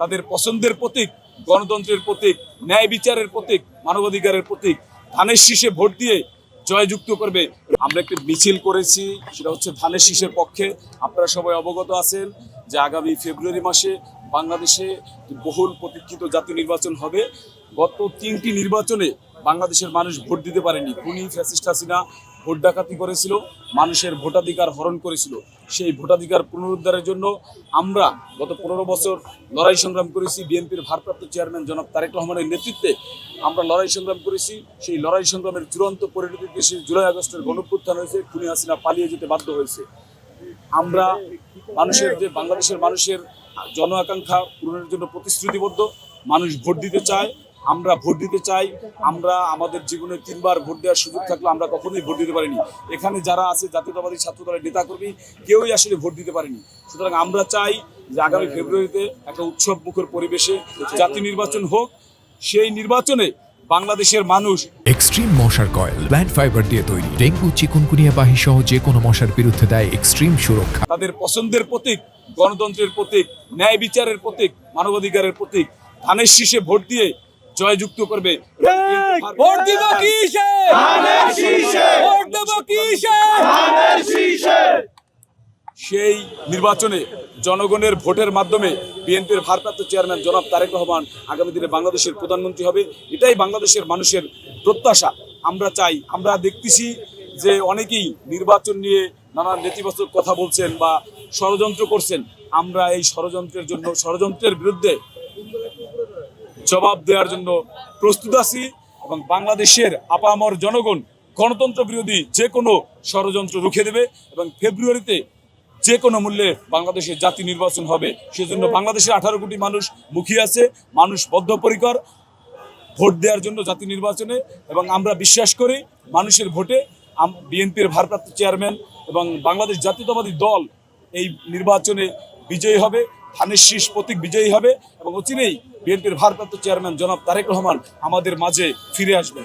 তাদের পছন্দের প্রতীক, গণতন্ত্রের প্রতীক, ন্যায় বিচারের প্রতীক, মানবাধিকারের প্রতীক, ধানের শীষে ভোট দিয়ে জয়যুক্ত করবে। আমরা একটি মিছিল করেছি, সেটা হচ্ছে ধানের শীষের পক্ষে। আপনারা সবাই অবগত আছেন যে আগামী ফেব্রুয়ারি মাসে বাংলাদেশে বহুল প্রতীক্ষিত জাতীয় নির্বাচন হবে। গত তিনটি নির্বাচনে বাংলাদেশের মানুষ ভোট দিতে পারেনি। খুনি, ফ্যাসিস্ট হাসিনা ভোট ডাকাতি করেছিল, মানুষের ভোটাধিকার হরণ করেছিল। সেই ভোটাধিকার পুনরুদ্ধারের জন্য আমরা গত পনেরো বছর লড়াই সংগ্রাম করেছি। বিএনপির ভারপ্রাপ্ত চেয়ারম্যান জনাব তারেক রহমানের নেতৃত্বে আমরা লড়াই সংগ্রাম করেছি। সেই লড়াই সংগ্রামের চূড়ান্ত পরিণতিতে সেই জুলাই আগস্টের গণপ্রত্থান হয়েছে, খুনি হাসিনা পালিয়ে যেতে বাধ্য হয়েছে। আমরা মানুষের যে, বাংলাদেশের মানুষের জন আকাঙ্ক্ষা পূরণের জন্য প্রতিশ্রুতিবদ্ধ। মানুষ ভোট দিতে চায় আমরা ভোট দিতে চাই আমরা আমাদের জীবনে তিনবার ভোট দেওয়ার সুযোগ থাকলে আমরা কখনোই ভোট দিতে পারিনি। এখানে যারা আছে জাতীয়তাবাদী ছাত্র দলের নেতাকর্মী কেউই আসলে ভোট দিতে পারেনি। সুতরাং আমরা চাই যে আগামী ফেব্রুয়ারিতে একটা উৎসব মুখর পরিবেশে জাতীয় নির্বাচন হোক সেই নির্বাচনে বাংলাদেশের মানুষ এক্সট্রিম মশার কয়েল প্ল্যান্ট ফাইবার দিয়ে তৈরি ডেঙ্গু চিকুনকুনিয়া বাহি সহ যে কোনো মশার বিরুদ্ধে দেয় এক্সট্রিম সুরক্ষা। তাদের পছন্দের প্রতীক গণতন্ত্রের প্রতীক ন্যায় বিচারের প্রতীক মানবাধিকারের প্রতীক ধানের শীষে ভোট দিয়ে জয়যুক্ত করবে। ভোট দিব কিসে ভোট দেব কিসে সেই নির্বাচনে জনগণের ভোটের মাধ্যমে বিএনপির ভারপ্রাপ্ত চেয়ারম্যান জনাব তারেক রহমান আগামী দিনে বাংলাদেশের প্রধানমন্ত্রী হবে। এটাই বাংলাদেশের মানুষের প্রত্যাশা। আমরা চাই আমরা দেখতেছি যে অনেকেই নির্বাচন নিয়ে নানা নেতিবাচক কথা বলছেন বা ষড়যন্ত্র করছেন। আমরা এই ষড়যন্ত্রের জন্য ষড়যন্ত্রের বিরুদ্ধে জবাব দেওয়ার জন্য প্রস্তুত আছি এবং বাংলাদেশের আপামর জনগণ গণতন্ত্র বিরোধী যে কোনো ষড়যন্ত্র রুখে দেবে এবং ফেব্রুয়ারিতে যে কোনো মূল্যে বাংলাদেশের জাতি নির্বাচন হবে। সেজন্য বাংলাদেশের আঠারো কোটি মানুষ মুখিয়ে আছে, মানুষ বদ্ধপরিকর, ভোট দেওয়ার জন্য জাতি নির্বাচনে এবং আমরা বিশ্বাস করি মানুষের ভোটে বিএনপির ভারপ্রাপ্ত চেয়ারম্যান এবং বাংলাদেশ জাতীয়তাবাদী দল এই নির্বাচনে বিজয়ী হবে। ধানের শীষ প্রতীক বিজয়ী হবে এবং অচিরেই বিএনপির ভারপ্রাপ্ত চেয়ারম্যান জনাব তারেক রহমান আমাদের মাঝে ফিরে আসবেন।